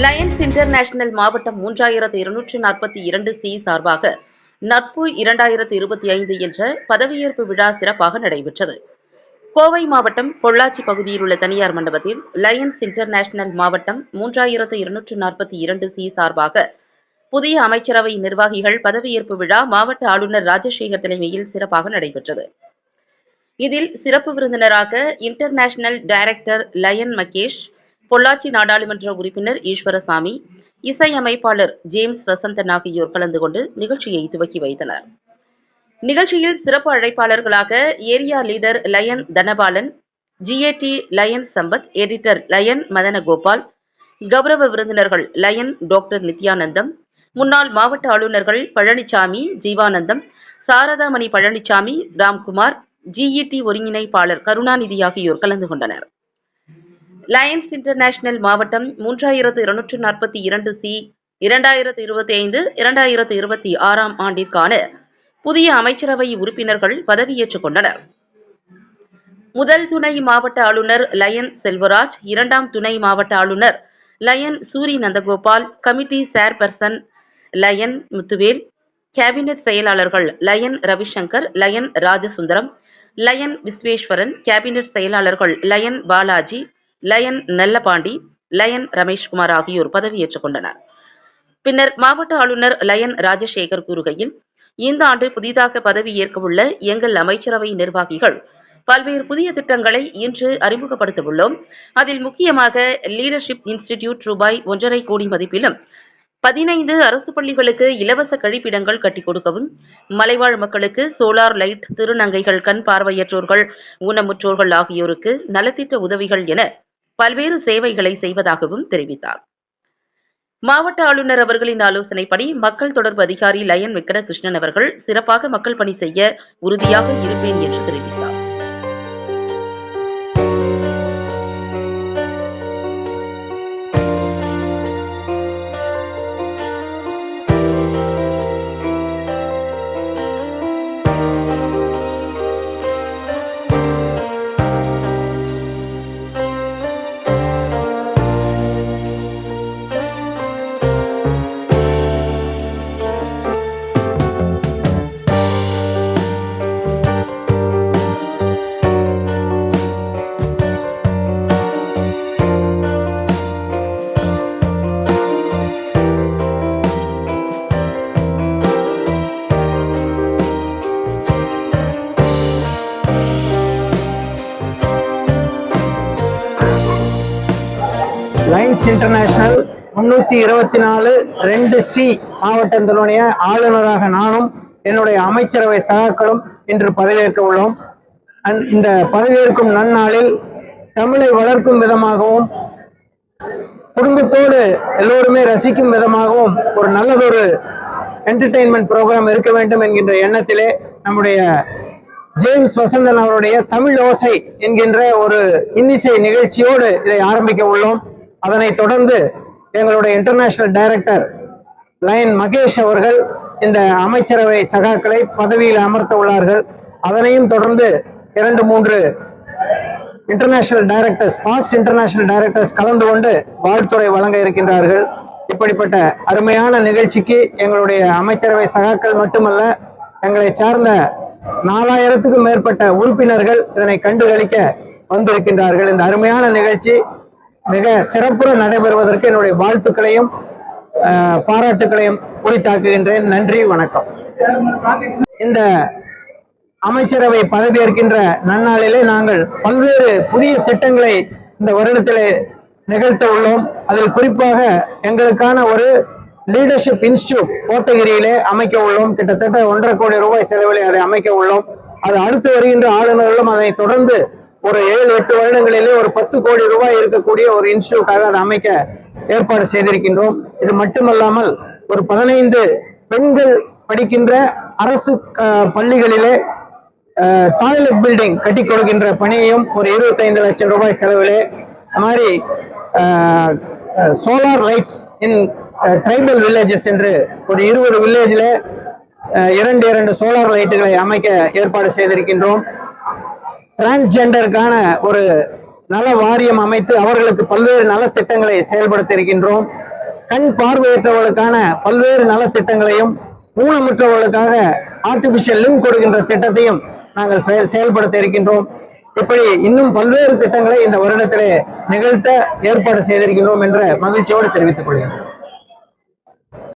Lions international மாவட்டம் மூன்றாயிரத்து இருநூற்று நாற்பத்தி இரண்டு சி சார்பாக நட்பு இரண்டாயிரத்து இருபத்தி ஐந்து என்ற பதவியேற்பு விழா சிறப்பாக நடைபெற்றது. கோவை மாவட்டம் பொள்ளாச்சி பகுதியில் உள்ள தனியார் மண்டபத்தில் லயன்ஸ் இன்டர்நேஷனல் மாவட்டம் மூன்றாயிரத்து இருநூற்று நாற்பத்தி இரண்டு சி சார்பாக புதிய அமைச்சரவை நிர்வாகிகள் பதவியேற்பு விழா மாவட்ட ஆளுநர் ராஜசேகர் தலைமையில் சிறப்பாக நடைபெற்றது. இதில் சிறப்பு விருந்தினராக international director lion Mahesh Pollachi நாடாளுமன்ற உறுப்பினர் ஈஸ்வரசாமி இசையமைப்பாளர் ஜேம்ஸ் வசந்தன் ஆகியோர் கலந்து கொண்டு நிகழ்ச்சியை துவக்கி வைத்தனர். நிகழ்ச்சியில் சிறப்பு அழைப்பாளர்களாக area leader lion Dhanabalan GAT lion Sampath editor lion Madanagopal கௌரவ விருந்தினர்கள் லயன் டாக்டர் நித்யானந்தம் முன்னாள் மாவட்ட ஆளுநர்கள் பழனிசாமி ஜீவானந்தம் சாரதாமணி பழனிசாமி ராம்குமார் ஜிஇடி ஒருங்கிணைப்பாளர் கருணாநிதி ஆகியோர் கலந்து கொண்டனர். லயன்ஸ் இன்டர்நேஷனல் மாவட்டம் மூன்றாயிரத்து இருநூற்று நாற்பத்தி இரண்டு சி இரண்டாயிரத்து இருபத்தி ஐந்து இரண்டாயிரத்து இருபத்தி ஆறாம் ஆண்டிற்கான புதிய அமைச்சரவை உறுப்பினர்கள் பதவியேற்றுக் கொண்டனர். முதல் துணை மாவட்ட ஆளுநர் லயன் செல்வராஜ் இரண்டாம் துணை மாவட்ட ஆளுநர் lion Suri Nandagopal committee chairperson lion Muthuvel cabinet செயலாளர்கள் lion Ravishankar lion Rajasundaram lion Visweswaran cabinet செயலாளர்கள் lion Balaji lion Nallapandi lion Rameshkumar ஆகியோர் பதவியேற்றுக் கொண்டனர் பின்னர் மாவட்ட ஆளுநர் லயன் ராஜசேகர் கூறுகையில் இந்த ஆண்டு புதிதாக பதவியேற்கவுள்ள எங்கள் அமைச்சரவை நிர்வாகிகள் பல்வேறு புதிய திட்டங்களை இன்று அறிமுகப்படுத்தவுள்ளோம். அதில் முக்கியமாக லீடர்ஷிப் இன்ஸ்டிடியூட் ரூபாய் ஒன்றரை கோடி மதிப்பிலும் பதினைந்து அரசு பள்ளிகளுக்கு இலவச கழிப்பிடங்கள் கட்டிக் கொடுக்கவும் மலைவாழ் மக்களுக்கு சோலார் லைட் திருநங்கைகள் கண் பார்வையற்றோர்கள் ஊனமுற்றோர்கள் ஆகியோருக்கு நலத்திட்ட உதவிகள் என பல்வேறு சேவைகளை செய்வதாகவும் தெரிவித்தார். மாவட்ட ஆளுநர் அவர்களின் ஆலோசனைப்படி மக்கள் தொடர்பு அதிகாரி லயன் வெங்கட கிருஷ்ணன் அவர்கள் சிறப்பாக மக்கள் பணி செய்ய உறுதியாக இருப்பேன் என்று தெரிவித்தார். லைன்ஸ் இன்டர்நேஷனல் முன்னூற்றி இருபத்தி நாலு ரெண்டு சி மாவட்டத்தினுடைய ஆளுநராக நானும் என்னுடைய அமைச்சரவை சகாக்களும் இன்று பதவியேற்க உள்ளோம். அந் இந்த பதவியேற்கும் நன்னாளில் தமிழை வளர்க்கும் விதமாகவும் குடும்பத்தோடு எல்லோருமே ரசிக்கும் விதமாகவும் ஒரு நல்லதொரு என்டர்டெயின்மெண்ட் ப்ரோக்ராம் இருக்க வேண்டும் என்கின்ற எண்ணத்திலே நம்முடைய ஜேம்ஸ் வசந்தன் அவருடைய தமிழ் ஓசை என்கின்ற ஒரு இன்னிசை நிகழ்ச்சியோடு இதை ஆரம்பிக்க உள்ளோம். அதனைத் தொடர்ந்து எங்களுடைய இன்டர்நேஷனல் டைரக்டர் லயன் மகேஷ் அவர்கள் இந்த அமைச்சரவை சகாக்களை பதவியில் அமர்த்த உள்ளார்கள். அதனையும் தொடர்ந்து இரண்டு மூன்று international directors past international directors கலந்து கொண்டு வாழ்த்துறை வழங்க இருக்கின்றார்கள். இப்படிப்பட்ட அருமையான நிகழ்ச்சிக்கு எங்களுடைய அமைச்சரவை சகாக்கள் மட்டுமல்ல எங்களை சார்ந்த நாலாயிரத்துக்கும் மேற்பட்ட உறுப்பினர்கள் இதனை கண்டுகளிக்க வந்திருக்கின்றார்கள். இந்த அருமையான நிகழ்ச்சி மிக சிறப்புற நடைபெறுவதற்கு என்னுடைய வாழ்த்துக்களையும் பாராட்டுக்களையும் உரித்தாக்குகின்றேன். நன்றி வணக்கம். இந்த அமைச்சரவை பதவியேற்கின்ற நன்னாளிலே நாங்கள் பல்வேறு புதிய திட்டங்களை இந்த வருடத்திலே நிகழ்த்த உள்ளோம். அதில் குறிப்பாக எங்களுக்கான ஒரு லீடர்ஷிப் இன்ஸ்டியூட் கோத்தகிரியிலே அமைக்க உள்ளோம். கிட்டத்தட்ட ஒன்றரை கோடி ரூபாய் செலவிலே அதை அமைக்க உள்ளோம். அது அடுத்து வருகின்ற ஆளுநர்களும் அதை தொடர்ந்து ஒரு ஏழு எட்டு வருடங்களிலே ஒரு பத்து கோடி ரூபாய் இருக்கக்கூடிய ஒரு இன்ஸ்டியூட்டாக அதை அமைக்க ஏற்பாடு செய்திருக்கின்றோம். இது மட்டுமல்லாமல் ஒரு பதினைந்து பெண்கள் படிக்கின்ற அரசு பள்ளிகளிலே டாய்லெட் பில்டிங் கட்டி கொடுக்கின்ற பணியையும் ஒரு இருபத்தைந்து லட்சம் ரூபாய் செலவிலே அது மாதிரி solar lights in tribal villages என்று ஒரு இருபது வில்லேஜில் இரண்டு இரண்டு சோலார் லைட்டுகளை அமைக்க ஏற்பாடு செய்திருக்கின்றோம். டிரான்ஸ்ஜெண்டருக்கான ஒரு நல வாரியம் அமைத்து அவர்களுக்கு பல்வேறு நலத்திட்டங்களை செயல்படுத்த இருக்கின்றோம் கண் பார்வையற்றவர்களுக்கான பல்வேறு நலத்திட்டங்களையும் ஊனமுற்றவர்களுக்காக ஆர்டிபிஷியல் லிங்க் கொடுக்கின்ற திட்டத்தையும் நாங்கள் செயல் செயல்படுத்த இருக்கின்றோம் இப்படி இன்னும் பல்வேறு திட்டங்களை இந்த வருடத்திலே நிகழ்த்த ஏற்பாடு செய்திருக்கின்றோம் என்ற மகிழ்ச்சியோடு தெரிவித்துக் கொள்கிறேன்.